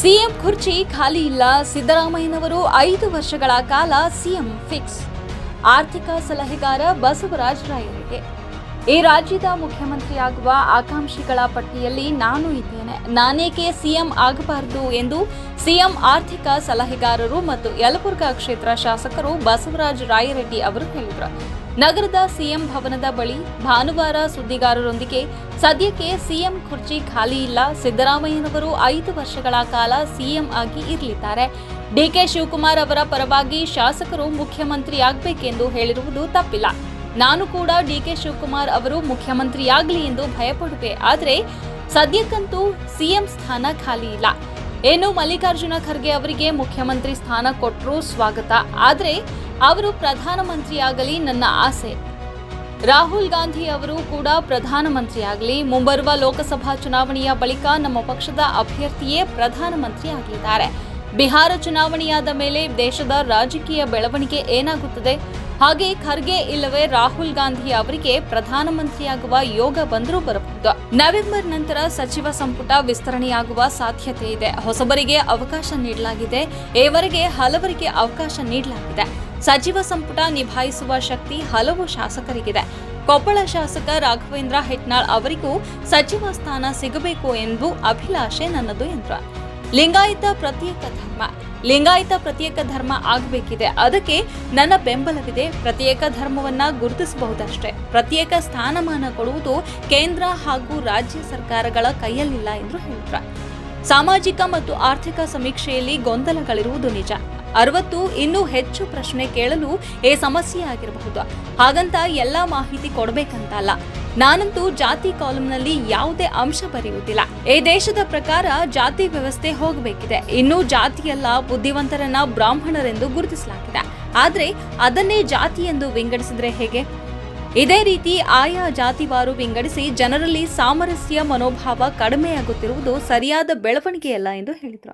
CM ಕುರ್ಚಿ ಖಾಲಿ ಇಲ್ಲ. ಸಿದ್ದರಾಮಯ್ಯನವರು ಐದು ವರ್ಷಗಳ ಕಾಲ ಸಿಎಂ ಫಿಕ್ಸ್. ಆರ್ಥಿಕ ಸಲಹೆಗಾರ ಬಸವರಾಜ ರಾಯರಿಗೆ. ಈ ರಾಜ್ಯದ ಮುಖ್ಯಮಂತ್ರಿಯಾಗುವ ಆಕಾಂಕ್ಷಿಗಳ ಪಟ್ಟಿಯಲ್ಲಿ ನಾನು ಇದ್ದೇನೆ. ನಾನೇಕೆ ಸಿಎಂ ಆಗಬಾರದು ಎಂದು ಸಿಎಂ ಆರ್ಥಿಕ ಸಲಹೆಗಾರರು ಮತ್ತು ಯಲಬುರ್ಗಾ ಕ್ಷೇತ್ರ ಶಾಸಕರು ಬಸವರಾಜ ರಾಯರೆಡ್ಡಿ ಅವರು ಹೇಳಿದರು. ನಗರದ ಸಿಎಂ ಭವನದ ಬಳಿ ಭಾನುವಾರ ಸುದ್ದಿಗಾರರೊಂದಿಗೆ ಸದ್ಯಕ್ಕೆ ಸಿಎಂ ಕುರ್ಚಿ ಖಾಲಿ ಇಲ್ಲ. ಸಿದ್ದರಾಮಯ್ಯನವರು ಐದು ವರ್ಷಗಳ ಕಾಲ ಸಿಎಂ ಆಗಿ ಇರಲಿದ್ದಾರೆ. ಡಿಕೆ ಶಿವಕುಮಾರ್ ಅವರ ಪರವಾಗಿ ಶಾಸಕರು ಮುಖ್ಯಮಂತ್ರಿಯಾಗಬೇಕೆಂದು ಹೇಳಿರುವುದು ತಪ್ಪಿಲ್ಲ. ನಾನು ಕೂಡ ಡಿ ಕೆ ಶಿವಕುಮಾರ್ ಅವರು ಮುಖ್ಯಮಂತ್ರಿಯಾಗಲಿ ಎಂದು ಭಯಪಡುವೆ ಆದರೆ ಸದ್ಯಕ್ಕಂತೂ ಸಿಎಂ ಸ್ಥಾನ ಖಾಲಿ ಇಲ್ಲ. ಏನು ಮಲ್ಲಿಕಾರ್ಜುನ ಖರ್ಗೆ ಅವರಿಗೆ ಮುಖ್ಯಮಂತ್ರಿ ಸ್ಥಾನ ಕೊಟ್ಟರೂ ಸ್ವಾಗತ. ಆದರೆ ಅವರು ಪ್ರಧಾನಮಂತ್ರಿಯಾಗಲಿ ನನ್ನ ಆಸೆ. ರಾಹುಲ್ ಗಾಂಧಿ ಅವರು ಕೂಡ ಪ್ರಧಾನಮಂತ್ರಿಯಾಗಲಿ. ಮುಂಬರುವ ಲೋಕಸಭಾ ಚುನಾವಣೆಯ ಬಳಿಕ ನಮ್ಮ ಪಕ್ಷದ ಅಭ್ಯರ್ಥಿಯೇ ಪ್ರಧಾನಮಂತ್ರಿ ಆಗಲಿದ್ದಾರೆ ಬಿಹಾರ ಚುನಾವಣೆಯಾದ ಮೇಲೆ ದೇಶದ ರಾಜಕೀಯ ಬೆಳವಣಿಗೆ ಏನಾಗುತ್ತದೆ? ಹಾಗೆ ಖರ್ಗೆ ಇಲ್ಲವೇ ರಾಹುಲ್ ಗಾಂಧಿ ಅವರಿಗೆ ಪ್ರಧಾನಮಂತ್ರಿಯಾಗುವ ಯೋಗ ಬಂದರೂ ಬರಬಹುದು. ನವೆಂಬರ್ ನಂತರ ಸಚಿವ ಸಂಪುಟ ವಿಸ್ತರಣೆಯಾಗುವ ಸಾಧ್ಯತೆ ಇದೆ. ಹೊಸಬರಿಗೆ ಅವಕಾಶ ನೀಡಲಾಗಿದೆ. ಈವರೆಗೆ ಹಲವರಿಗೆ ಅವಕಾಶ ನೀಡಲಾಗಿದೆ. ಸಚಿವ ಸಂಪುಟ ನಿಭಾಯಿಸುವ ಶಕ್ತಿ ಹಲವು ಶಾಸಕರಿಗಿದೆ. ಕೊಪ್ಪಳ ಶಾಸಕ ರಾಘವೇಂದ್ರ ಹೆಟ್ನಾಳ್ ಅವರಿಗೂ ಸಚಿವ ಸ್ಥಾನ ಸಿಗಬೇಕು ಎಂದು ಅಭಿಲಾಷೆ ನನ್ನದು ಎಂದರು ಲಿಂಗಾಯತ ಪ್ರತ್ಯೇಕ ಧರ್ಮ. ಲಿಂಗಾಯತ ಪ್ರತ್ಯೇಕ ಧರ್ಮ ಆಗಬೇಕಿದೆ. ಅದಕ್ಕೆ ನನ್ನ ಬೆಂಬಲವಿದೆ. ಪ್ರತ್ಯೇಕ ಧರ್ಮವನ್ನ ಗುರುತಿಸಬಹುದಷ್ಟೇ. ಪ್ರತ್ಯೇಕ ಸ್ಥಾನಮಾನ ಕೊಡುವುದು ಕೇಂದ್ರ ಹಾಗೂ ರಾಜ್ಯ ಸರ್ಕಾರಗಳ ಕೈಯಲ್ಲಿಲ್ಲ ಎಂದು ಹೇಳಿದ್ರು ಸಾಮಾಜಿಕ ಮತ್ತು ಆರ್ಥಿಕ ಸಮೀಕ್ಷೆಯಲ್ಲಿ ಗೊಂದಲಗಳಿರುವುದು ನಿಜ. ಅರವತ್ತು ಇನ್ನೂ ಹೆಚ್ಚು ಪ್ರಶ್ನೆ ಕೇಳಲು ಈ ಸಮಸ್ಯೆ ಆಗಿರಬಹುದು. ಹಾಗಂತ ಎಲ್ಲಾ ಮಾಹಿತಿ ಕೊಡಬೇಕಂತಲ್ಲ. ನಾನಂತೂ ಜಾತಿ ಕಾಲಂನಲ್ಲಿ ಯಾವುದೇ ಅಂಶ ಬರೆಯುವುದಿಲ್ಲ. ಈ ದೇಶದ ಪ್ರಕಾರ ಜಾತಿ ವ್ಯವಸ್ಥೆ ಹೋಗಬೇಕಿದೆ. ಇನ್ನು ಜಾತಿಯಲ್ಲ, ಬುದ್ಧಿವಂತರನ್ನ ಬ್ರಾಹ್ಮಣರೆಂದು ಗುರುತಿಸಲಾಗಿದೆ. ಆದ್ರೆ ಅದನ್ನೇ ಜಾತಿ ಎಂದು ವಿಂಗಡಿಸಿದ್ರೆ ಹೇಗೆ? ಇದೇ ರೀತಿ ಆಯಾ ಜಾತಿವಾರು ವಿಂಗಡಿಸಿ ಜನರಲ್ಲಿ ಸಾಮರಸ್ಯ ಮನೋಭಾವ ಕಡಿಮೆಯಾಗುತ್ತಿರುವುದು ಸರಿಯಾದ ಬೆಳವಣಿಗೆಯಲ್ಲ ಎಂದು ಹೇಳಿದರು.